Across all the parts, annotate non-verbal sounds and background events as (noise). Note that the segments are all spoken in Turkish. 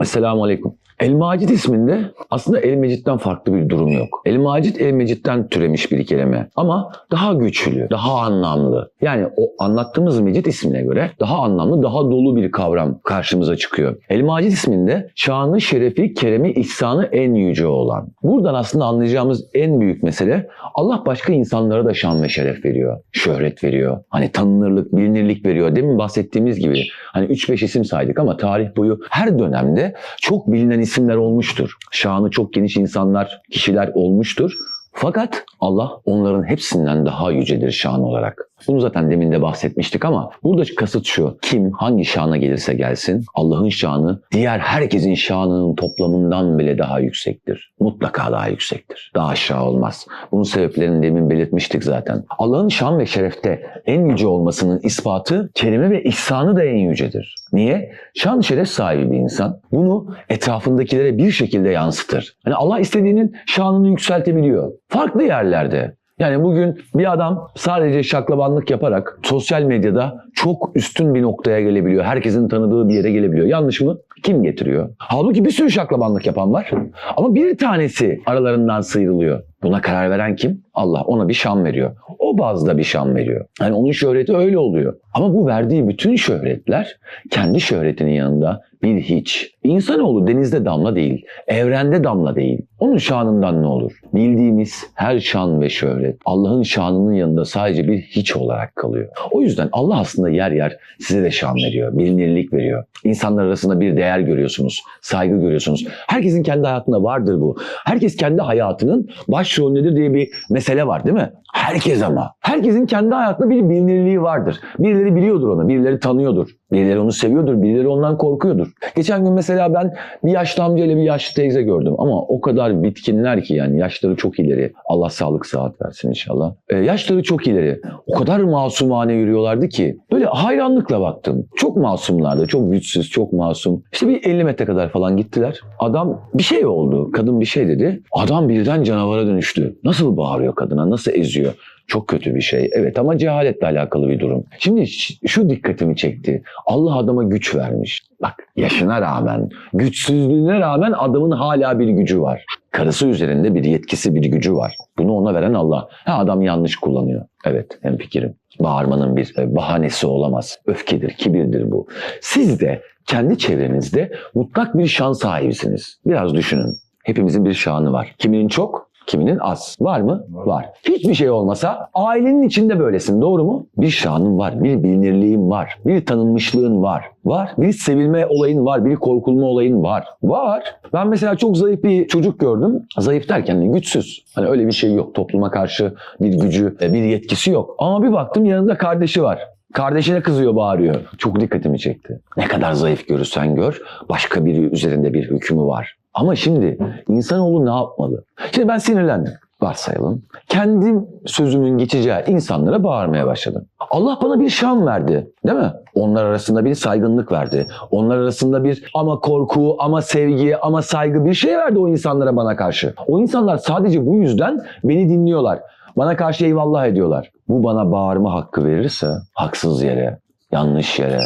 Esselamu Aleyküm. El Macit isminde aslında El Mecit'ten farklı bir durum yok. El Macit El Mecit'ten türemiş bir kelime. Ama daha güçlü, daha anlamlı. Yani o anlattığımız Mecit ismine göre daha anlamlı, daha dolu bir kavram karşımıza çıkıyor. El Macit isminde şanı, şerefi, keremi, ihsanı en yüce olan. Buradan aslında anlayacağımız en büyük mesele Allah başka insanlara da şan ve şeref veriyor. Şöhret veriyor. Hani tanınırlık, bilinirlik veriyor. Demin bahsettiğimiz gibi hani 3-5 isim saydık ama tarih boyu her dönemde çok bilinen isimler olmuştur. Şanı çok geniş insanlar, kişiler olmuştur. Fakat Allah onların hepsinden daha yücedir şan olarak. Bunu zaten demin de bahsetmiştik ama burada kasıt şu. Kim hangi şana gelirse gelsin Allah'ın şanı diğer herkesin şanının toplamından bile daha yüksektir. Mutlaka daha yüksektir. Daha aşağı olmaz. Bunun sebeplerini demin belirtmiştik zaten. Allah'ın şan ve şerefte en yüce olmasının ispatı kelime ve ihsanı da en yücedir. Niye? Şan şeref sahibi bir insan bunu etrafındakilere bir şekilde yansıtır. Hani Allah istediğinin şanını yükseltebiliyor. Farklı yerlerde. Yani bugün bir adam sadece şaklabanlık yaparak sosyal medyada çok üstün bir noktaya gelebiliyor. Herkesin tanıdığı bir yere gelebiliyor. Yanlış mı? Kim getiriyor? Halbuki bir sürü şaklabanlık yapan var. Ama bir tanesi aralarından sıyrılıyor. Buna karar veren kim? Allah ona bir şan veriyor. O bazda bir şan veriyor. Yani onun şöhreti öyle oluyor. Ama bu verdiği bütün şöhretler kendi şöhretinin yanında bir hiç. İnsanoğlu denizde damla değil, evrende damla değil. Onun şanından ne olur? Bildiğimiz her şan ve şöhret Allah'ın şanının yanında sadece bir hiç olarak kalıyor. O yüzden Allah aslında yer yer size de şan veriyor, bilinirlik veriyor. İnsanlar arasında bir değer görüyorsunuz, saygı görüyorsunuz. Herkesin kendi hayatında vardır bu. Herkes kendi hayatının başrolündedir diye bir mesele var değil mi? Herkes ama. Herkesin kendi hayatında bir bilinirliği vardır. Birileri biliyordur onu, birileri tanıyordur. Birileri onu seviyordur, birileri ondan korkuyordur. Geçen gün mesela ben bir yaşlı amca ile bir yaşlı teyze gördüm ama o kadar bitkinler ki yani yaşları çok ileri. Allah sağlık sıhhat versin inşallah. Ee, yaşları çok ileri. O kadar masumane yürüyorlardı ki böyle hayranlıkla baktım. Çok masumlardı, çok güçsüz, çok masum. İşte bir 50 metre kadar falan gittiler. Adam bir şey oldu, kadın bir şey dedi. Adam birden canavara dönüştü. Nasıl bağırıyor kadına, nasıl eziyor? Çok kötü bir şey. Evet ama cehaletle alakalı bir durum. Şimdi şu dikkatimi çekti. Allah adama güç vermiş. Bak yaşına rağmen, güçsüzlüğüne rağmen adamın hala bir gücü var. Karısı üzerinde bir yetkisi, bir gücü var. Bunu ona veren Allah. Ha adam yanlış kullanıyor. Evet hemfikirim. Bağırmanın bir e, bahanesi olamaz. Öfkedir, kibirdir bu. Siz de kendi çevrenizde mutlak bir şan sahibisiniz. Biraz düşünün. Hepimizin bir şanı var. Kiminin çok, kiminin az. Var mı? Var. Hiçbir şey olmasa ailenin içinde böylesin. Doğru mu? Bir şanın var, bir bilinirliğin var, bir tanınmışlığın var. Var. Bir sevilme olayın var, bir korkulma olayın var. Var. Ben mesela çok zayıf bir çocuk gördüm. Zayıf derken de güçsüz. Hani öyle bir şey yok. Topluma karşı bir gücü, bir yetkisi yok. Ama bir baktım yanında kardeşi var. Kardeşine kızıyor, bağırıyor. Çok dikkatimi çekti. Ne kadar zayıf görürsen gör, başka biri üzerinde bir hükmü var. Ama şimdi insanoğlu ne yapmalı? Şimdi ben sinirlendim. Varsayalım. Kendim sözümün geçeceği insanlara bağırmaya başladım. Allah bana bir şan verdi. Değil mi? Onlar arasında bir saygınlık verdi. Onlar arasında bir ama korku, ama sevgi, ama saygı bir şey verdi o insanlara bana karşı. O insanlar sadece bu yüzden beni dinliyorlar. Bana karşı eyvallah ediyorlar. Bu bana bağırma hakkı verirse haksız yere, yanlış yere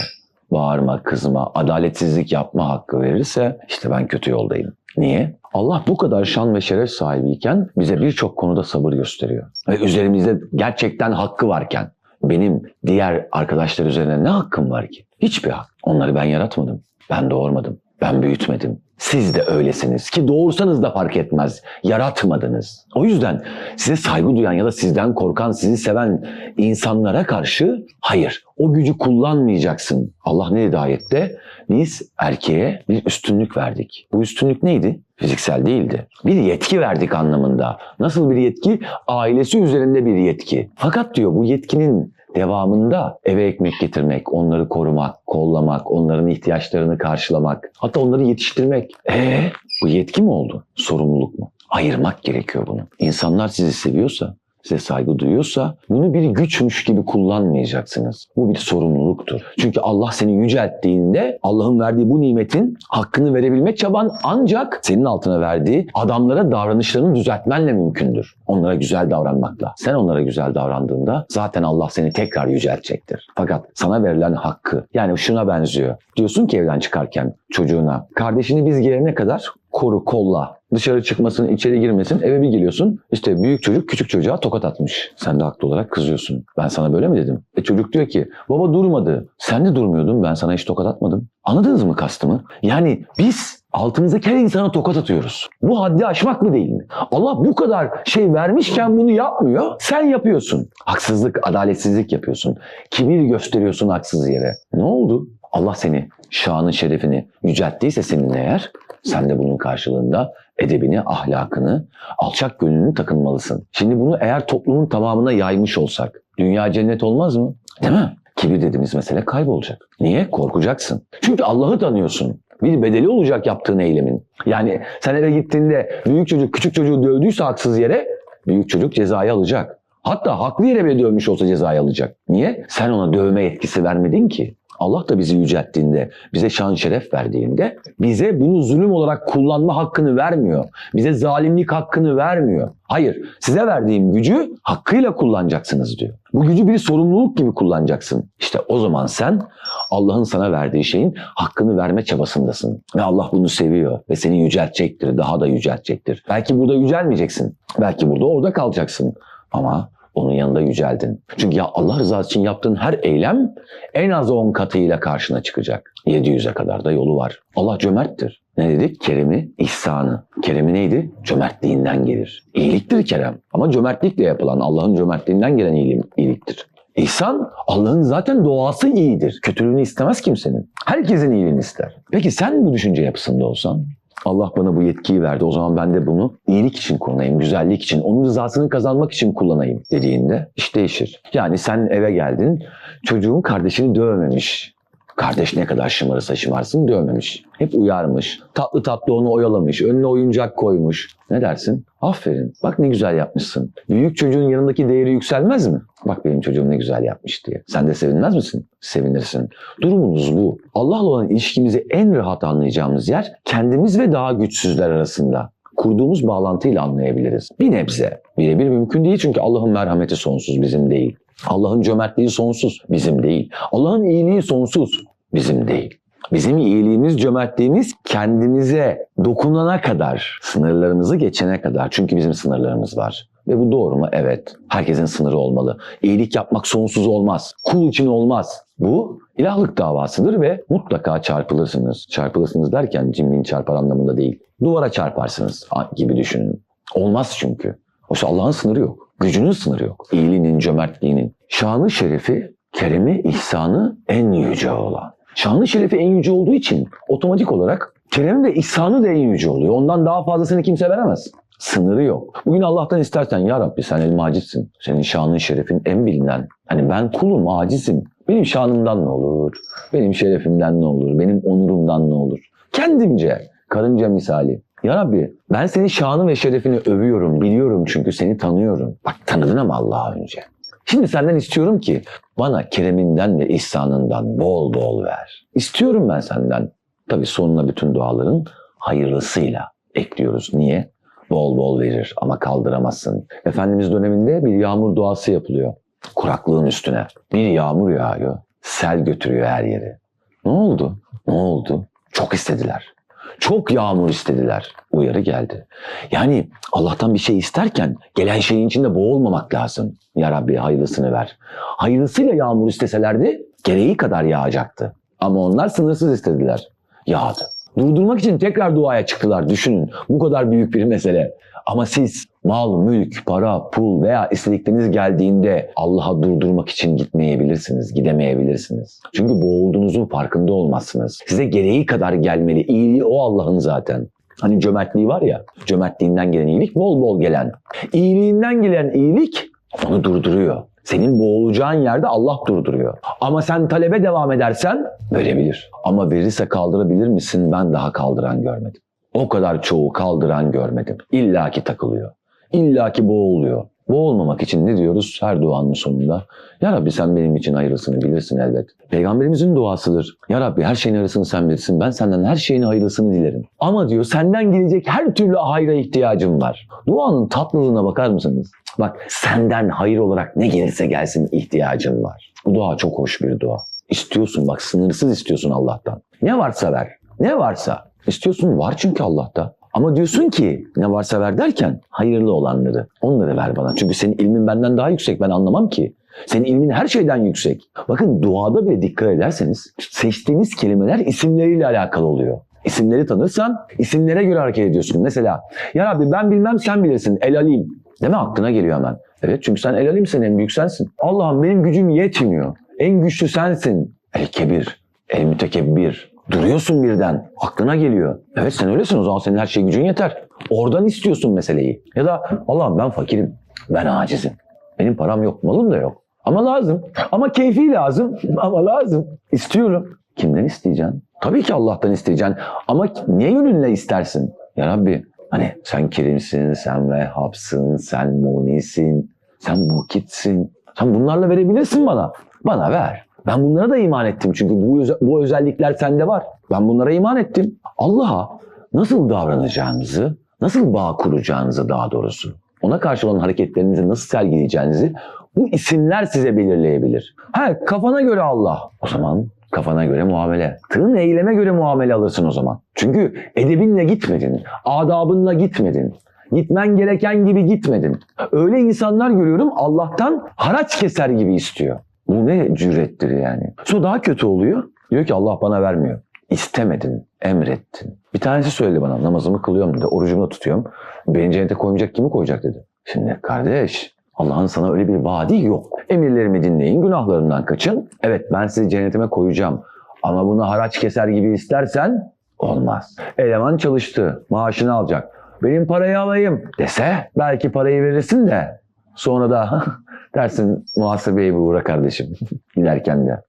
bağırma, kızma, adaletsizlik yapma hakkı verirse işte ben kötü yoldayım. Niye? Allah bu kadar şan ve şeref sahibiyken bize birçok konuda sabır gösteriyor. Ve üzerimizde gerçekten hakkı varken benim diğer arkadaşlar üzerine ne hakkım var ki? Hiçbir hak. Onları ben yaratmadım. Ben doğurmadım. Ben büyütmedim. Siz de öylesiniz ki doğursanız da fark etmez. Yaratmadınız. O yüzden size saygı duyan ya da sizden korkan, sizi seven insanlara karşı hayır. O gücü kullanmayacaksın. Allah ne dedi ayette? Biz erkeğe bir üstünlük verdik. Bu üstünlük neydi? Fiziksel değildi. Bir yetki verdik anlamında. Nasıl bir yetki? Ailesi üzerinde bir yetki. Fakat diyor bu yetkinin devamında eve ekmek getirmek, onları korumak, kollamak, onların ihtiyaçlarını karşılamak, hatta onları yetiştirmek. Ee, bu yetki mi oldu? Sorumluluk mu? Ayırmak gerekiyor bunu. İnsanlar sizi seviyorsa, size saygı duyuyorsa bunu bir güçmüş gibi kullanmayacaksınız. Bu bir sorumluluktur. Çünkü Allah seni yücelttiğinde Allah'ın verdiği bu nimetin hakkını verebilme çaban ancak senin altına verdiği adamlara davranışlarını düzeltmenle mümkündür. Onlara güzel davranmakla. Sen onlara güzel davrandığında zaten Allah seni tekrar yüceltecektir. Fakat sana verilen hakkı yani şuna benziyor. Diyorsun ki evden çıkarken çocuğuna kardeşini biz gelene kadar koru kolla dışarı çıkmasın, içeri girmesin. Eve bir geliyorsun. işte büyük çocuk küçük çocuğa tokat atmış. Sen de haklı olarak kızıyorsun. Ben sana böyle mi dedim? E çocuk diyor ki baba durmadı. Sen de durmuyordun. Ben sana hiç tokat atmadım. Anladınız mı kastımı? Yani biz altımızdaki her insana tokat atıyoruz. Bu haddi aşmak mı değil mi? Allah bu kadar şey vermişken bunu yapmıyor. Sen yapıyorsun. Haksızlık, adaletsizlik yapıyorsun. Kibir gösteriyorsun haksız yere. Ne oldu? Allah seni şanın şerefini yücelttiyse senin eğer sen de bunun karşılığında edebini, ahlakını, alçak gönlünü takınmalısın. Şimdi bunu eğer toplumun tamamına yaymış olsak dünya cennet olmaz mı? Değil mi? Kibir dediğimiz mesele kaybolacak. Niye? Korkacaksın. Çünkü Allah'ı tanıyorsun. Bir bedeli olacak yaptığın eylemin. Yani sen eve gittiğinde büyük çocuk küçük çocuğu dövdüyse haksız yere büyük çocuk cezayı alacak. Hatta haklı yere bile dövmüş olsa cezayı alacak. Niye? Sen ona dövme etkisi vermedin ki. Allah da bizi yücelttiğinde, bize şan şeref verdiğinde bize bunu zulüm olarak kullanma hakkını vermiyor. Bize zalimlik hakkını vermiyor. Hayır, size verdiğim gücü hakkıyla kullanacaksınız diyor. Bu gücü bir sorumluluk gibi kullanacaksın. İşte o zaman sen Allah'ın sana verdiği şeyin hakkını verme çabasındasın. Ve Allah bunu seviyor ve seni yüceltecektir, daha da yüceltecektir. Belki burada yücelmeyeceksin. Belki burada orada kalacaksın. Ama onun yanında yüceldin. Çünkü ya Allah rızası için yaptığın her eylem en az 10 katıyla karşına çıkacak. 700'e kadar da yolu var. Allah cömerttir. Ne dedik? Keremi, ihsanı. Keremi neydi? Cömertliğinden gelir. İyiliktir kerem. Ama cömertlikle yapılan, Allah'ın cömertliğinden gelen iyilik, iyiliktir. İhsan, Allah'ın zaten doğası iyidir. Kötülüğünü istemez kimsenin. Herkesin iyiliğini ister. Peki sen bu düşünce yapısında olsan, Allah bana bu yetkiyi verdi. O zaman ben de bunu iyilik için kullanayım, güzellik için, onun rızasını kazanmak için kullanayım dediğinde iş değişir. Yani sen eve geldin, çocuğun kardeşini dövmemiş. Kardeş ne kadar şımarırsa şımarsın dövmemiş. Hep uyarmış. Tatlı tatlı onu oyalamış. Önüne oyuncak koymuş. Ne dersin? Aferin. Bak ne güzel yapmışsın. Büyük çocuğun yanındaki değeri yükselmez mi? Bak benim çocuğum ne güzel yapmış diye. Sen de sevinmez misin? Sevinirsin. Durumunuz bu. Allah'la olan ilişkimizi en rahat anlayacağımız yer kendimiz ve daha güçsüzler arasında kurduğumuz bağlantıyla anlayabiliriz. Bir nebze. Birebir mümkün değil çünkü Allah'ın merhameti sonsuz bizim değil. Allah'ın cömertliği sonsuz bizim değil. Allah'ın iyiliği sonsuz bizim değil. Bizim iyiliğimiz, cömertliğimiz kendimize dokunana kadar, sınırlarımızı geçene kadar. Çünkü bizim sınırlarımız var. Ve bu doğru mu? Evet. Herkesin sınırı olmalı. İyilik yapmak sonsuz olmaz. Kul için olmaz. Bu ilahlık davasıdır ve mutlaka çarpılırsınız. Çarpılırsınız derken cimrin çarpar anlamında değil. Duvara çarparsınız gibi düşünün. Olmaz çünkü. Oysa Allah'ın sınırı yok. Gücünün sınırı yok. İyiliğinin, cömertliğinin. Şanı şerefi, keremi, ihsanı en yüce olan. Şanlı şerefi en yüce olduğu için otomatik olarak keremi ve ihsanı da en yüce oluyor. Ondan daha fazlasını kimse veremez. Sınırı yok. Bugün Allah'tan istersen ya Rabbi sen el macitsin. Senin şanın şerefin en bilinen. Hani ben kulum, acizim. Benim şanımdan ne olur? Benim şerefimden ne olur? Benim onurumdan ne olur? Kendimce, karınca misali. Ya Rabbi ben senin şanı ve şerefini övüyorum, biliyorum çünkü seni tanıyorum. Bak tanıdın ama Allah'a önce. Şimdi senden istiyorum ki bana kereminden ve ihsanından bol bol ver. İstiyorum ben senden. Tabii sonuna bütün duaların hayırlısıyla ekliyoruz. Niye? Bol bol verir ama kaldıramazsın. Efendimiz döneminde bir yağmur duası yapılıyor. Kuraklığın üstüne. Bir yağmur yağıyor. Sel götürüyor her yeri. Ne oldu? Ne oldu? Çok istediler. Çok yağmur istediler. Uyarı geldi. Yani Allah'tan bir şey isterken gelen şeyin içinde boğulmamak lazım. Ya Rabbi hayırlısını ver. Hayırlısıyla yağmur isteselerdi gereği kadar yağacaktı. Ama onlar sınırsız istediler. Yağdı. Durdurmak için tekrar duaya çıktılar. Düşünün bu kadar büyük bir mesele. Ama siz mal, mülk, para, pul veya istedikleriniz geldiğinde Allah'a durdurmak için gitmeyebilirsiniz, gidemeyebilirsiniz. Çünkü boğulduğunuzun farkında olmazsınız. Size gereği kadar gelmeli. İyiliği o Allah'ın zaten. Hani cömertliği var ya, cömertliğinden gelen iyilik bol bol gelen. İyiliğinden gelen iyilik onu durduruyor. Senin boğulacağın yerde Allah durduruyor. Ama sen talebe devam edersen verebilir. Ama verirse kaldırabilir misin? Ben daha kaldıran görmedim. O kadar çoğu kaldıran görmedim. İlla ki takılıyor. İlla ki boğuluyor. Boğulmamak için ne diyoruz her duanın sonunda? Ya Rabbi sen benim için hayırlısını bilirsin elbet. Peygamberimizin duasıdır. Ya Rabbi her şeyin hayırlısını sen bilirsin. Ben senden her şeyin hayırlısını dilerim. Ama diyor senden gelecek her türlü hayra ihtiyacım var. Duanın tatlılığına bakar mısınız? Bak senden hayır olarak ne gelirse gelsin ihtiyacın var. Bu dua çok hoş bir dua. İstiyorsun bak sınırsız istiyorsun Allah'tan. Ne varsa ver. Ne varsa. İstiyorsun var çünkü Allah'ta. Ama diyorsun ki ne varsa ver derken hayırlı olanları. Onları ver bana. Çünkü senin ilmin benden daha yüksek. Ben anlamam ki. Senin ilmin her şeyden yüksek. Bakın duada bile dikkat ederseniz seçtiğiniz kelimeler isimleriyle alakalı oluyor. İsimleri tanırsan isimlere göre hareket ediyorsun. Mesela ya Rabbi ben bilmem sen bilirsin. El alim. Değil mi? Aklına geliyor hemen. Evet çünkü sen el alimsin en büyük sensin. Allah'ım benim gücüm yetmiyor. En güçlü sensin. El kebir. El mütekebbir. Duruyorsun birden. Aklına geliyor. Evet sen öylesin o zaman senin her şey gücün yeter. Oradan istiyorsun meseleyi. Ya da Allah'ım ben fakirim. Ben acizim. Benim param yok, malım da yok. Ama lazım. Ama keyfi lazım. Ama lazım. İstiyorum. Kimden isteyeceksin? Tabii ki Allah'tan isteyeceksin. Ama ne yönünle istersin? Ya Rabbi hani sen kerimsin, sen vehhabsın, sen munisin, sen mukitsin. Sen bunlarla verebilirsin bana. Bana ver. Ben bunlara da iman ettim çünkü bu, bu özellikler sende var. Ben bunlara iman ettim. Allah'a nasıl davranacağınızı, nasıl bağ kuracağınızı daha doğrusu, ona karşı olan hareketlerinizi nasıl sergileyeceğinizi bu isimler size belirleyebilir. Ha kafana göre Allah. O zaman kafana göre muamele. Tığın eyleme göre muamele alırsın o zaman. Çünkü edebinle gitmedin, adabınla gitmedin. Gitmen gereken gibi gitmedin. Öyle insanlar görüyorum Allah'tan haraç keser gibi istiyor. Bu ne cürettir yani. Sonra daha kötü oluyor. Diyor ki Allah bana vermiyor. İstemedin, emrettin. Bir tanesi söyledi bana namazımı kılıyorum dedi, orucumu da tutuyorum. Beni cennete koymayacak kimi koyacak dedi. Şimdi kardeş Allah'ın sana öyle bir vaadi yok. Emirlerimi dinleyin, günahlarından kaçın. Evet ben sizi cennetime koyacağım. Ama bunu haraç keser gibi istersen olmaz. Eleman çalıştı, maaşını alacak. Benim parayı alayım dese belki parayı verirsin de sonra da (laughs) dersin muhasebeye bir uğra kardeşim (laughs) giderken de.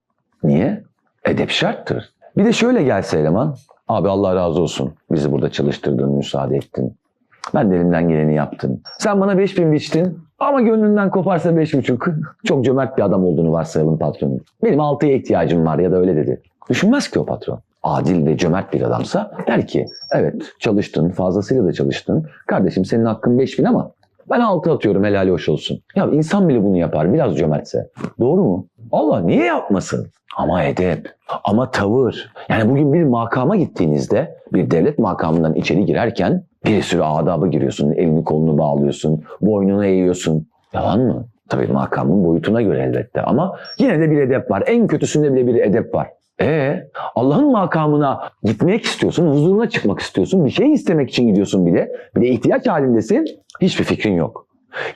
Niye? Edep şarttır. Bir de şöyle gelse eleman. Abi Allah razı olsun. Bizi burada çalıştırdın, müsaade ettin. Ben de elimden geleni yaptım. Sen bana 5000 biçtin ama gönlünden koparsa 5,5. (laughs) Çok cömert bir adam olduğunu varsayalım patronun. Benim 6'ya ihtiyacım var ya da öyle dedi. Düşünmez ki o patron. Adil ve cömert bir adamsa der ki evet çalıştın fazlasıyla da çalıştın. Kardeşim senin hakkın 5000 ama ben 6 atıyorum helali hoş olsun. Ya insan bile bunu yapar biraz cömertse. Doğru mu? Allah niye yapmasın? Ama edep, ama tavır. Yani bugün bir makama gittiğinizde bir devlet makamından içeri girerken bir sürü adaba giriyorsun. Elini kolunu bağlıyorsun, boynunu eğiyorsun. Yalan mı? Tabii makamın boyutuna göre elbette ama yine de bir edep var. En kötüsünde bile bir edep var. E Allah'ın makamına gitmek istiyorsun, huzuruna çıkmak istiyorsun, bir şey istemek için gidiyorsun bile. Bir de ihtiyaç halindesin, hiçbir fikrin yok.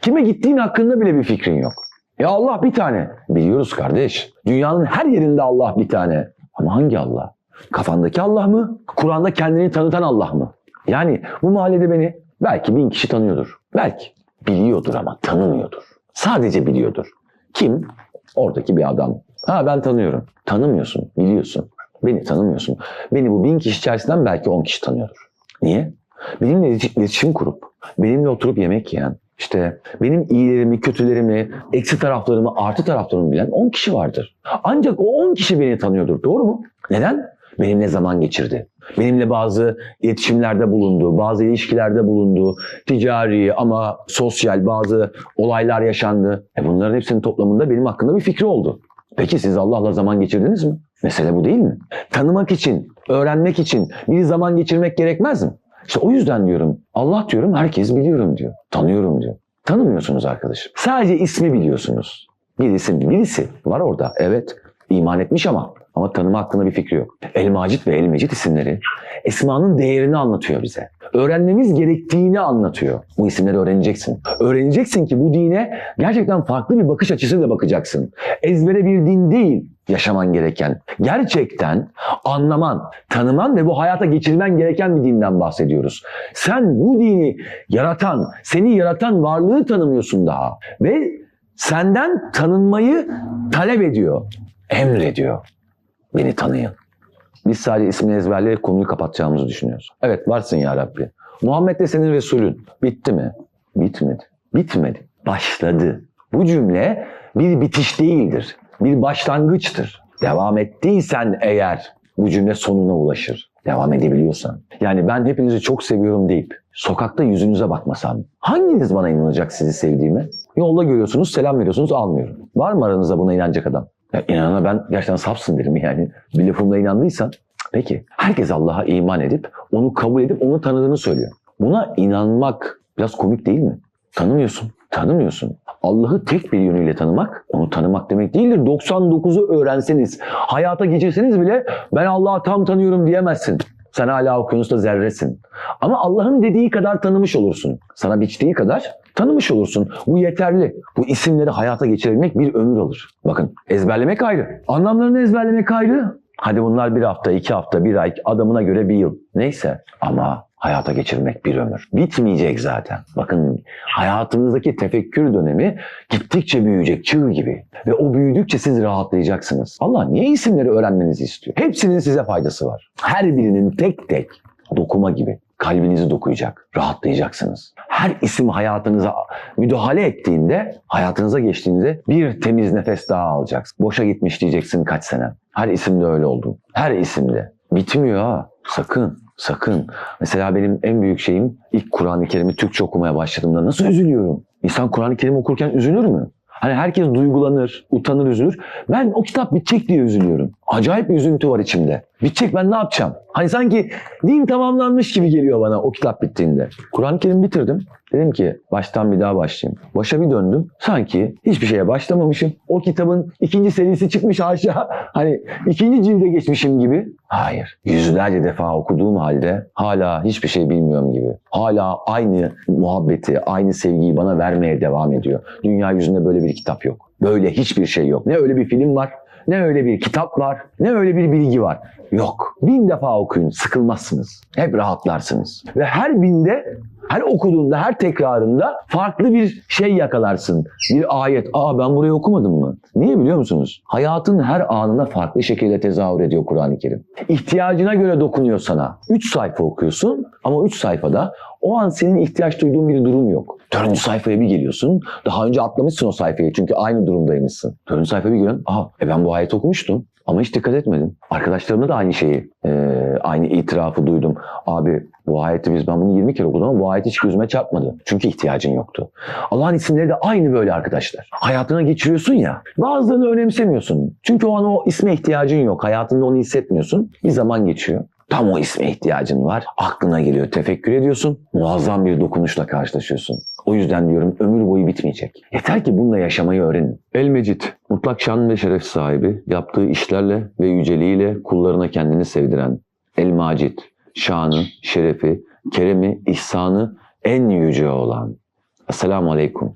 Kime gittiğin hakkında bile bir fikrin yok. Ya Allah bir tane. Biliyoruz kardeş. Dünyanın her yerinde Allah bir tane. Ama hangi Allah? Kafandaki Allah mı? Kur'an'da kendini tanıtan Allah mı? Yani bu mahallede beni belki bin kişi tanıyordur. Belki. Biliyordur ama tanımıyordur. Sadece biliyordur. Kim? Oradaki bir adam. Ha ben tanıyorum. Tanımıyorsun, biliyorsun. Beni tanımıyorsun. Beni bu bin kişi içerisinden belki on kişi tanıyordur. Niye? Benimle iletişim kurup, benimle oturup yemek yiyen, işte benim iyilerimi, kötülerimi, eksi taraflarımı, artı taraflarımı bilen 10 kişi vardır. Ancak o 10 kişi beni tanıyordur. Doğru mu? Neden? Benimle zaman geçirdi. Benimle bazı iletişimlerde bulundu, bazı ilişkilerde bulundu. Ticari ama sosyal bazı olaylar yaşandı. E bunların hepsinin toplamında benim hakkında bir fikri oldu. Peki siz Allah'la zaman geçirdiniz mi? Mesele bu değil mi? Tanımak için, öğrenmek için bir zaman geçirmek gerekmez mi? İşte o yüzden diyorum Allah diyorum herkes biliyorum diyor. Tanıyorum diyor. Tanımıyorsunuz arkadaşım. Sadece ismi biliyorsunuz. Bir isim, birisi var orada. Evet iman etmiş ama ama tanıma hakkında bir fikri yok. El Macit ve El Mecid isimleri Esma'nın değerini anlatıyor bize. Öğrenmemiz gerektiğini anlatıyor. Bu isimleri öğreneceksin. Öğreneceksin ki bu dine gerçekten farklı bir bakış açısıyla bakacaksın. Ezbere bir din değil yaşaman gereken. Gerçekten anlaman, tanıman ve bu hayata geçirmen gereken bir dinden bahsediyoruz. Sen bu dini yaratan, seni yaratan varlığı tanımıyorsun daha. Ve senden tanınmayı talep ediyor, emrediyor. Beni tanıyın. Biz sadece ismini ezberleyip konuyu kapatacağımızı düşünüyoruz. Evet varsın ya Rabbi. Muhammed de senin Resulün. Bitti mi? Bitmedi. Bitmedi. başladı. Bu cümle bir bitiş değildir. Bir başlangıçtır. Devam ettiysen eğer bu cümle sonuna ulaşır. Devam edebiliyorsan. Yani ben hepinizi çok seviyorum deyip sokakta yüzünüze bakmasam hanginiz bana inanacak sizi sevdiğime? Yolda görüyorsunuz selam veriyorsunuz almıyorum. Var mı aranızda buna inanacak adam? Ya inanana ben gerçekten safsın derim yani. Bir lafımla inandıysan. Peki herkes Allah'a iman edip onu kabul edip onu tanıdığını söylüyor. Buna inanmak biraz komik değil mi? Tanımıyorsun. Tanımıyorsun. Allah'ı tek bir yönüyle tanımak, onu tanımak demek değildir. 99'u öğrenseniz, hayata geçirseniz bile ben Allah'ı tam tanıyorum diyemezsin. Sen hala okyanusta zerresin. Ama Allah'ın dediği kadar tanımış olursun. Sana biçtiği kadar tanımış olursun. Bu yeterli. Bu isimleri hayata geçirebilmek bir ömür alır. Bakın ezberlemek ayrı. Anlamlarını ezberlemek ayrı. Hadi bunlar bir hafta, iki hafta, bir ay, adamına göre bir yıl. Neyse ama hayata geçirmek bir ömür. Bitmeyecek zaten. Bakın hayatınızdaki tefekkür dönemi gittikçe büyüyecek çığ gibi. Ve o büyüdükçe siz rahatlayacaksınız. Allah niye isimleri öğrenmenizi istiyor? Hepsinin size faydası var. Her birinin tek tek dokuma gibi kalbinizi dokuyacak. Rahatlayacaksınız. Her isim hayatınıza müdahale ettiğinde, hayatınıza geçtiğinde bir temiz nefes daha alacaksın. Boşa gitmiş diyeceksin kaç sene. Her isimde öyle oldu. Her isimde. Bitmiyor ha. Sakın. Sakın. Mesela benim en büyük şeyim ilk Kur'an-ı Kerim'i Türkçe okumaya başladığımda nasıl üzülüyorum? İnsan Kur'an-ı Kerim okurken üzülür mü? Hani herkes duygulanır, utanır, üzülür. Ben o kitap bitecek diye üzülüyorum. Acayip bir üzüntü var içimde. Bitecek ben ne yapacağım? Hani sanki din tamamlanmış gibi geliyor bana o kitap bittiğinde. Kur'an-ı Kerim bitirdim. Dedim ki baştan bir daha başlayayım. Başa bir döndüm. Sanki hiçbir şeye başlamamışım. O kitabın ikinci serisi çıkmış aşağı. (laughs) Hani ikinci cilde geçmişim gibi. Hayır. Yüzlerce defa okuduğum halde hala hiçbir şey bilmiyorum gibi. Hala aynı muhabbeti, aynı sevgiyi bana vermeye devam ediyor. Dünya yüzünde böyle bir kitap yok. Böyle hiçbir şey yok. Ne öyle bir film var, ne öyle bir kitap var, ne öyle bir bilgi var. Yok. Bin defa okuyun, sıkılmazsınız. Hep rahatlarsınız. Ve her binde, her okuduğunda, her tekrarında farklı bir şey yakalarsın. Bir ayet. Aa ben burayı okumadım mı? Niye biliyor musunuz? Hayatın her anına farklı şekilde tezahür ediyor Kur'an-ı Kerim. İhtiyacına göre dokunuyor sana. Üç sayfa okuyorsun ama üç sayfada o an senin ihtiyaç duyduğun bir durum yok. Dördüncü sayfaya bir geliyorsun. Daha önce atlamışsın o sayfayı çünkü aynı durumdaymışsın. Dördüncü sayfaya bir geliyorsun. Aha e ben bu ayeti okumuştum. Ama hiç dikkat etmedim. Arkadaşlarımda da aynı şeyi, e, aynı itirafı duydum. Abi bu ayeti biz ben bunu 20 kere okudum ama bu ayet hiç gözüme çarpmadı. Çünkü ihtiyacın yoktu. Allah'ın isimleri de aynı böyle arkadaşlar. Hayatına geçiriyorsun ya. Bazılarını önemsemiyorsun. Çünkü o an o isme ihtiyacın yok. Hayatında onu hissetmiyorsun. Bir zaman geçiyor. Tam o isme ihtiyacın var. Aklına geliyor. Tefekkür ediyorsun. Muazzam bir dokunuşla karşılaşıyorsun. O yüzden diyorum ömür boyu bitmeyecek. Yeter ki bununla yaşamayı öğrenin. El Mecid, mutlak şan ve şeref sahibi, yaptığı işlerle ve yüceliğiyle kullarına kendini sevdiren. El Macid, şanı, şerefi, keremi, ihsanı en yüce olan. Esselamu Aleyküm.